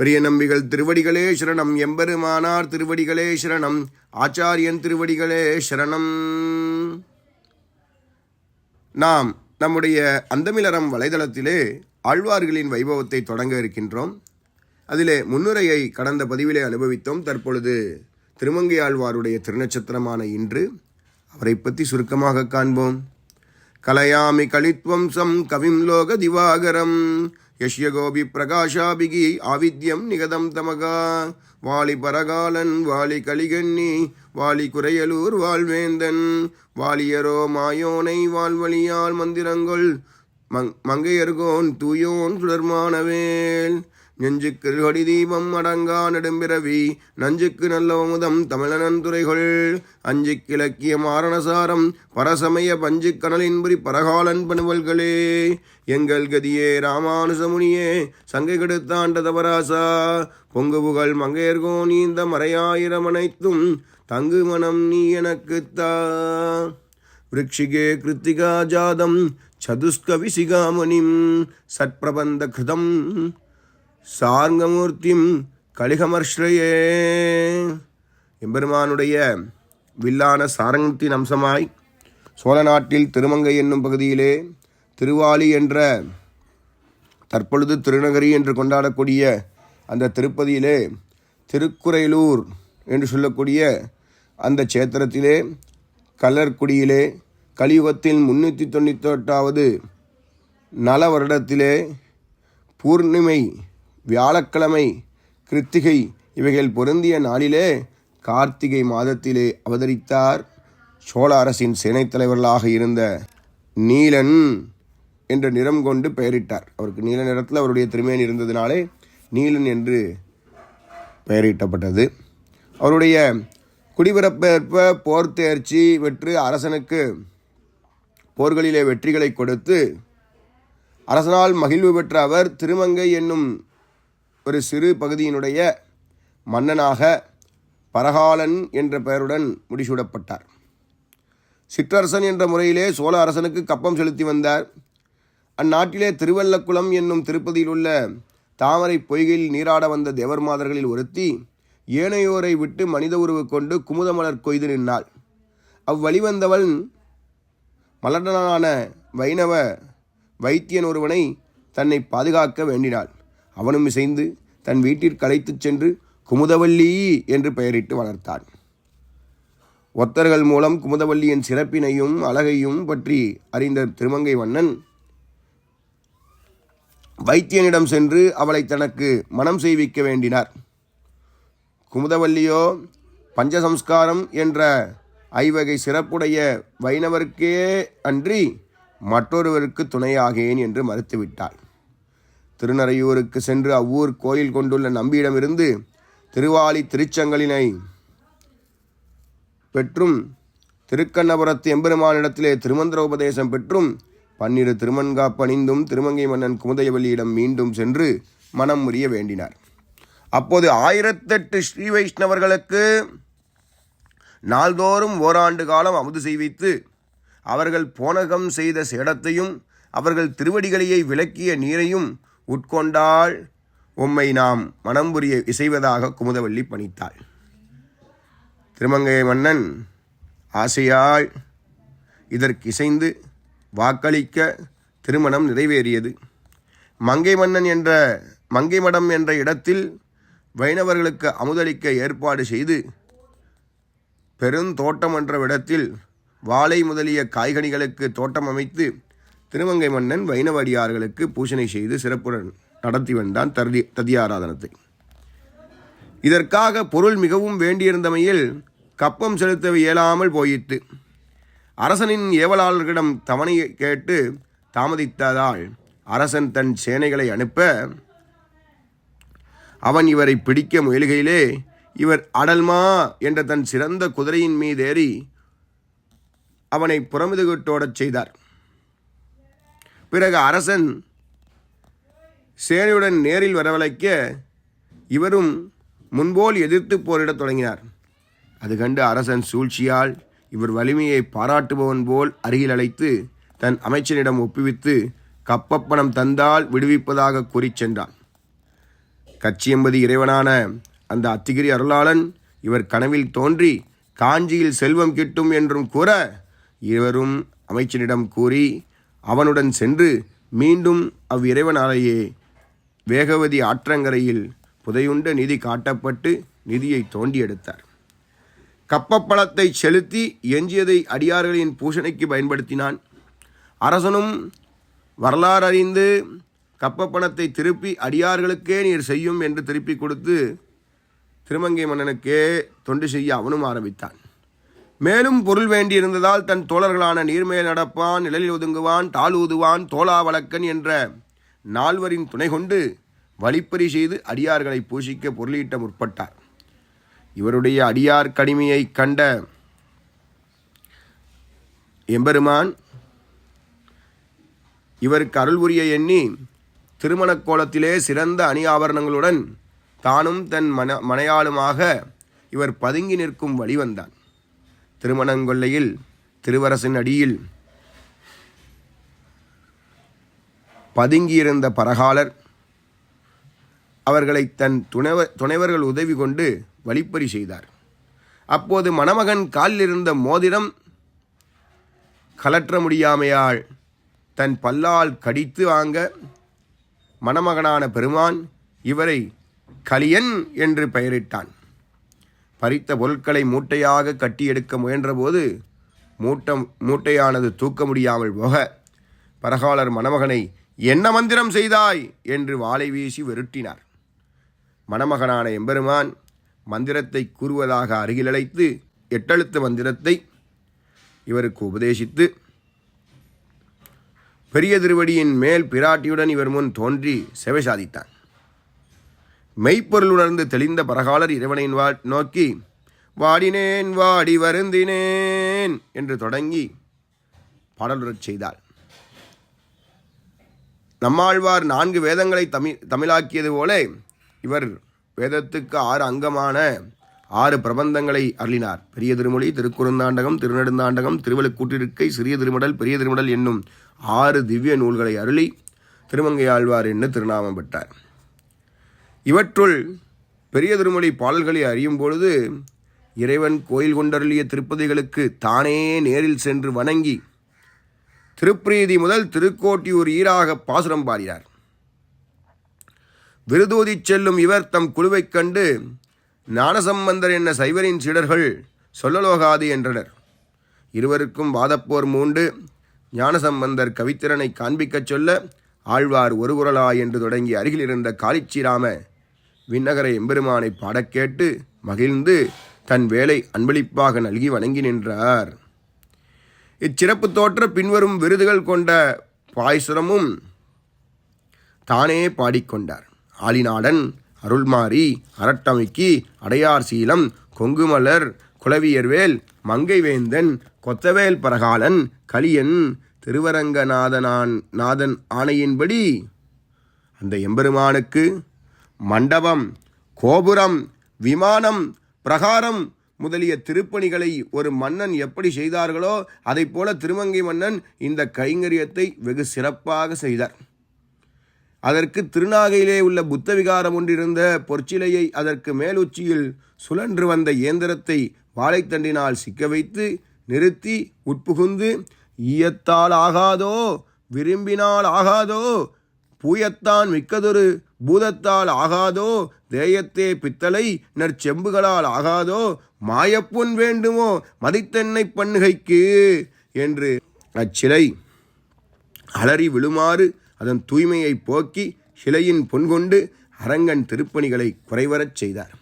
பெரிய நம்பிகள் திருவடிகளே சரணம். எம்பெருமானார் திருவடிகளே சரணம். ஆச்சாரியன் திருவடிகளே சரணம். நாம் நம்முடைய அந்தமிலரம் வலைதளத்திலே ஆழ்வார்களின் வைபவத்தை தொடங்க இருக்கின்றோம். அதிலே முன்னுரையை கடந்த பதிவிலே அனுபவித்தோம். தற்பொழுது திருமங்கை ஆழ்வாருடைய திருநட்சத்திரமான இன்று அவரை பற்றி சுருக்கமாக காண்போம். கலயாமி கலித்வம்சம் கவிம் லோக திவாகரம். யஷ்யகோபி பிரகாஷாபிகி ஆவித்யம் நிகதம் தமகா வாலி பரகாலன் வாலி கலிகண்ணி வாலி குறையலூர் வாழ்வேந்தன் வாலியரோ மாயோனை வாழ்வழியால் மந்திரங்கள் மங் மங்கையர்கோன் தூயோன் சுடர்மானவேல் நெஞ்சுக்கு கொடி தீபம் அடங்கா நெடும்பிறவி நஞ்சுக்கு நல்ல அமுதம் தமிழனன் துறைகள். அஞ்சு கிழக்கிய மாரணசாரம் பரசமய பஞ்சு கனலின்புரி பரகாலன் பணுவல்களே. எங்கள் கதியே ராமானுசமுனியே சங்கை கெடுத்தாண்ட தவராசா பொங்கு புகழ் மங்கையர்கோ நீந்த மறையாயிரம் அனைத்தும் தங்கு மனம் நீ எனக்குத்தா விரக்ஷிகே கிருத்திகா ஜாதம் சதுஷ்கவிசிகாமணிம் சட்பிரபந்த கிருதம். சார்ங்கமூர்த்திம் கலிகமர்ஷ்ரயே எம்பெருமானுடைய வில்லான சாரங்கத்தின் அம்சமாய் சோழ நாட்டில் திருமங்கை என்னும் பகுதியிலே திருவாலி என்ற தற்பொழுது திருநகரி என்று கொண்டாடக்கூடிய அந்த திருப்பதியிலே திருக்குறையலூர் என்று சொல்லக்கூடிய அந்த சேத்திரத்திலே கல்லர்குடியிலே கலியுகத்தில் முன்னூற்றி தொண்ணூற்றி எட்டாவது நல வருடத்திலே பூர்ணிமை வியாழக்கிழமை கிருத்திகை இவைகள் பொருந்திய நாளிலே கார்த்திகை மாதத்திலே அவதரித்தார் சோழ அரசின் சேனைத்தலைவர்களாக இருந்த நீலன் என்ற நிறம் கொண்டு பெயரிட்டார். அவருக்கு நீல நிறத்தில் அவருடைய திருமேன் இருந்ததினாலே நீலன் என்று பெயரிட்டப்பட்டது. அவருடைய குடிபிறப்பேற்ப போர் தேர்ச்சி வெற்று அரசனுக்கு போர்களிலே வெற்றிகளை கொடுத்து அரசனால் மகிழ்வு பெற்ற அவர் திருமங்கை என்னும் ஒரு சிறு பகுதியினுடைய மன்னனாக பரகாலன் என்ற பெயருடன் முடிசூடப்பட்டார். சிற்றரசன் என்ற முறையிலே சோழ அரசனுக்கு கப்பம் செலுத்தி வந்தார். அந்நாட்டிலே திருவல்லக்குளம் என்னும் திருப்பதியில் உள்ள தாமரை பொய்கையில் நீராட வந்த தேவர் மாதர்களில் ஒருத்தி ஏனையோரை விட்டு மனித உருவு கொண்டு குமுதமலர் கொய்து நின்னாள் அவ்வழிவந்தவள் மலர்டனான வைணவ வைத்தியன் ஒருவனை தன்னை பாதுகாக்க வேண்டினாள். அவனும் இசைந்து தன் வீட்டிற்கு அழைத்துச் சென்று குமுதவல்லி என்று பெயரிட்டு வளர்த்தான். ஒத்தர்கள் மூலம் குமுதவல்லியின் சிறப்பினையும் அழகையும் பற்றி அறிந்த திருமங்கை வண்ணன் வைத்தியனிடம் சென்று அவளை தனக்கு மனம் செய்விக்க வேண்டினார். குமுதவல்லியோ பஞ்சசம்ஸ்காரம் என்ற ஐவகை சிறப்புடைய வைணவருக்கே அன்றி மற்றொருவருக்கு துணையாகேன் என்று மறுத்துவிட்டாள். திருநறையூருக்கு சென்று அவ்வூர் கோயில் கொண்டுள்ள நம்பியிடமிருந்து திருவாலி திருச்சங்கலினை பெற்றும் திருக்கண்ணபுரத்து எம்பெருமானிடத்திலே திருமந்திர உபதேசம் பெற்றும் பன்னிரு திருமன்காப்பணிந்தும் திருமங்கை மன்னன் குமுதையவல்லியிடம் மீண்டும் சென்று மனம் முறிய வேண்டினார். அப்போது ஆயிரத்தெட்டு ஸ்ரீ வைஷ்ணவர்களுக்கு நாள்தோறும் ஓராண்டு காலம் அமுது செய்வித்து அவர்கள் போனகம் செய்த சேடத்தையும் அவர்கள் திருவடிகளையை விளக்கிய நீரையும் உட்கொண்டால் உம்மை நாம் மனம் புரிய இசைவதாக குமுதவள்ளி பணித்தாள். திருமங்கை மன்னன் ஆசையால் இதற்கு இசைந்து வாக்களிக்க திருமணம் நிறைவேறியது. மங்கை மன்னன் என்ற மங்கை மடம் என்ற இடத்தில் வைணவர்களுக்கு அமுதளிக்க ஏற்பாடு செய்து பெருந்தோட்டம் என்ற இடத்தில் வாழை முதலிய காய்கனிகளுக்கு தோட்டம் அமைத்து திருமங்கை மன்னன் வைணவடியார்களுக்கு பூஜனை செய்து சிறப்புடன் நடத்தி வந்தான் ததி ததியாராதனத்தை. இதற்காக பொருள் மிகவும் வேண்டியிருந்தமையில் கப்பம் செலுத்த இயலாமல் போயிற்று. அரசனின் ஏவலாளர்களிடம் தவணையை கேட்டு தாமதித்ததால் அரசன் தன் சேனைகளை அனுப்ப அவன் இவரை பிடிக்க முயலுகையிலே இவர் அடல்மா என்ற தன் சிறந்த குதிரையின் மீதேறி அவனை புறமுதுகிட்டோடச் செய்தார். பிறகு அரசன் சேனையுடன் நேரில் வரவழைக்க இவரும் முன்போல் எதிர்த்து போரிடத் தொடங்கினார். அது கண்டு அரசன் சூழ்ச்சியால் இவர் வலிமையை பாராட்டுபவன் போல் அருகில் அழைத்து தன் அமைச்சனிடம் ஒப்புவித்து கப்பப்பணம் தந்தால் விடுவிப்பதாக கூறிச் சென்றான். கச்சியம்பதி இறைவனான அந்த அத்திகிரி அருளாளன் இவர் கனவில் தோன்றி காஞ்சியில் செல்வம் கிட்டும் என்றும் கூற இவரும் அமைச்சனிடம் கூறி அவனுடன் சென்று மீண்டும் அவ்விறைவனாலேயே வேகவதி ஆற்றங்கரையில் புதையுண்ட நிதி காட்டப்பட்டு நிதியை தோண்டி எடுத்தார் கப்பப்பழத்தை செலுத்தி எஞ்சியதை அடியார்களின் பூஷணைக்கு பயன்படுத்தினான். அரசனும் வரலாறு அறிந்து கப்பப்பணத்தை திருப்பி அடியார்களுக்கே நீர் செய்யும் என்று திருப்பி கொடுத்து திருமங்கை மன்னனுக்கே தொண்டு செய்ய அவனும் ஆரம்பித்தான். மேலும் பொருள் வேண்டியிருந்ததால் தன் தோழர்களான நீர்மேல் நடப்பான் நிழலில் ஒதுங்குவான் தாள் ஊதுவான் தோளா வழக்கன் என்ற நால்வரின் துணை கொண்டு வழிப்பறி செய்து அடியார்களை பூஷிக்க பொருளீட்ட முற்பட்டார். இவருடைய அடியார் கடிமையை கண்ட எம்பெருமான் இவருக்கு அருள் புரிய எண்ணி திருமணக் கோலத்திலே சிறந்த அணி ஆபரணங்களுடன் தானும் தன் மன மனையாளுமாக இவர் பதுங்கி நிற்கும் வழி வந்தான். திருமணங்கொல்லையில் திருவரசின் அடியில் பதுங்கியிருந்த பரகாலர் அவர்களை தன் துணைவ துணைவர்கள் உதவி கொண்டு வழிப்பறி செய்தார். அப்போது மணமகன் காலில் இருந்த மோதிரம் கலற்ற முடியாமையால் தன் பல்லால் கடித்து வாங்க மணமகனான பெருமான் இவரை கலியன் என்று பெயரிட்டான். பறித்த பொருட்களை மூட்டையாக கட்டி எடுக்க முயன்றபோது மூட்டம் மூட்டையானது தூக்க முடியாமல் போக பரகாலர் மணமகனை என்ன மந்திரம் செய்தாய்? என்று வாளை வீசி வெருட்டினார் மணமகனான எம்பெருமான் மந்திரத்தை கூறுவதாக அருகில் அழைத்து எட்டெழுத்து மந்திரத்தை இவருக்கு உபதேசித்து பெரிய திருவடியின் மேல் பிராட்டியுடன் இவர் முன் தோன்றி செவை சாதித்தான் மெய்ப்பொருள் உணர்ந்து தெளிந்த பரகாலர் இறைவனின் வா நோக்கி வாடினேன் வாடி வருந்தினேன் என்று தொடங்கி பாடலுறச் செய்தார் நம்மாழ்வார் நான்கு வேதங்களை தமிழ் தமிழாக்கியது போல இவர் வேதத்துக்கு ஆறு அங்கமான ஆறு பிரபந்தங்களை அருளினார். பெரிய திருமொழி திருக்குறுந்தாண்டகம் திருநெடுந்தாண்டகம் திருவள்ளுக்கூட்டிருக்கை சிறிய திருமடல் பெரிய திருமடல் என்னும் ஆறு திவ்ய நூல்களை அருளி திருமங்கை ஆழ்வார் என்று திருநாமம் பெற்றார். இவற்றுள் பெரிய திருமொழி பாடல்களை அறியும் பொழுது இறைவன் கோயில் கொண்டருளிய திருப்பதிகளுக்கு தானே நேரில் சென்று வணங்கி திருப்பிரீதி முதல் திருக்கோட்டியூர் ஈராக பாசுரம் பாடினார். விருதூதி செல்லும் இவர் தம் குழுவைக் கண்டு ஞானசம்பந்தர் என்ன சைவரின் சீடர்கள் சொல்லலோகாது என்றனர். இருவருக்கும் வாதப்போர் மூண்டு ஞானசம்பந்தர் கவித்திறனை காண்பிக்கச் சொல்ல ஆழ்வார் ஒரு குரலா என்று தொடங்கி அருகில் இருந்த காளிச்சிராம விண்ணகர எம்பெருமானை பாடக் கேட்டு மகிழ்ந்து தன் வேலை அன்பளிப்பாக நல்கி வணங்கி நின்றார். இச்சிறப்பு தோற்ற பின்வரும் விருதுகள் கொண்ட பாய்சுரமும் தானே பாடிக்கொண்டார் ஆலிநாடன் அருள்மாரி அரட்டமைக்கி அடையார் சீலம் கொங்குமலர் குலவியர்வேல் மங்கைவேந்தன் கொத்தவேல் பரகாலன் கலியன் திருவரங்கநாதனான் நாதன் ஆணையின்படி அந்த எம்பெருமானுக்கு மண்டபம் கோபுரம் விமானம் பிரகாரம் முதலிய திருப்பணிகளை ஒரு மன்னன் எப்படி செய்தார்களோ அதைப் போல திருமங்கை மன்னன் இந்த கைங்கரியத்தை வெகு சிறப்பாக செய்தார். அதற்கு திருநாகையிலே உள்ள புத்த விகாரம் ஒன்றிருந்த பொற்சிலையை அதற்கு மேலுச்சியில் சுழன்று வந்த இயந்திரத்தை வாழைத்தண்டினால் சிக்க வைத்து நிறுத்தி உட்புகுந்து ஈயத்தால் ஆகாதோ விரும்பினால் ஆகாதோ பூயத்தான் மிக்கதொரு பூதத்தால் ஆகாதோ தேயத்தே பித்தளை நற்செம்புகளால் ஆகாதோ மாயப்பொன் வேண்டுமோ மதித்தென்னை பண்ணுகைக்கு என்று அச்சிலை அலறி விழுமாறு அதன் தூய்மையை போக்கி சிலையின் பொன்கொண்டு அரங்கன் திருப்பணிகளை குறைவரச் செய்தார்.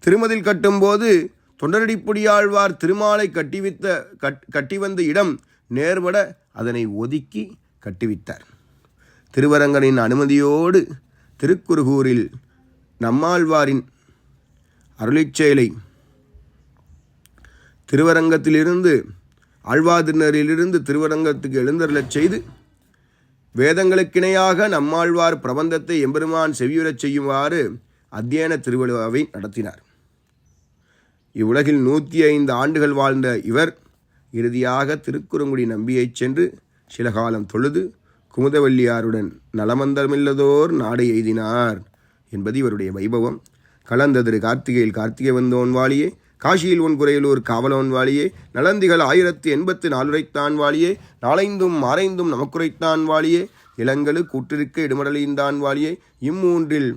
திருமதில் கட்டும்போது தொண்டரடிப்புடியாழ்வார் திருமாலை கட்டிவித்த கட் கட்டி வந்த இடம் நேர்பட அதனை ஒதுக்கி கட்டிவித்தார் திருவரங்கனின் அனுமதியோடு திருக்குறுகூரில் நம்மாழ்வாரின் அருளிச்செயலை திருவரங்கத்திலிருந்து ஆழ்வாதினரிலிருந்து திருவரங்கத்துக்கு எழுந்தருளச் செய்து வேதங்களுக்கிணையாக நம்மாழ்வார் பிரபந்தத்தை எம்பெருமான் செவியுறச் செய்யுமாறு அத்தியன திருவிழாவை நடத்தினார். இவ்வுலகில் நூற்றி ஐந்து ஆண்டுகள் வாழ்ந்த இவர் இறுதியாக திருக்குறுங்குடி நம்பியைச் சென்று சில காலம் தொழுது குமுதவல்லியாருடன் நலமந்தமில்லதோர் நாடை எய்தினார் என்பது இவருடைய வைபவம். கலந்த திரு கார்த்திகையில் கார்த்திகை வந்தோன் வாழியே காசியில் உன் குறையலூர் காவலோன் வாழியே நலந்திகள் ஆயிரத்தி எண்பத்து நாலுரைத்தான் வாழியே நாளைந்தும் மாறைந்தும் நமக்குரைத்தான் வாழியே இளங்கலு கூற்றிருக்க இடுமடலிந்தான் வாழியே இம்மூன்றில்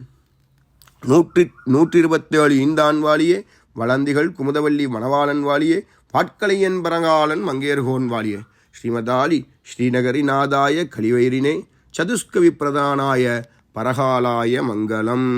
நூற்றி நூற்றி இருபத்தி ஏழு ஈந்தான் வாழியே வளந்திகள் குமுதவல்லி மணவாளன் வாழியே பாட்களையன் பரங்காலன் மங்கையர்கோன் வாழியே ஸ்ரீமதாலி ஸ்ரீநகரிநாதாய கலிவைரினே சதுஷ்கவி பிரதானாய பரகாலாய மங்களம்.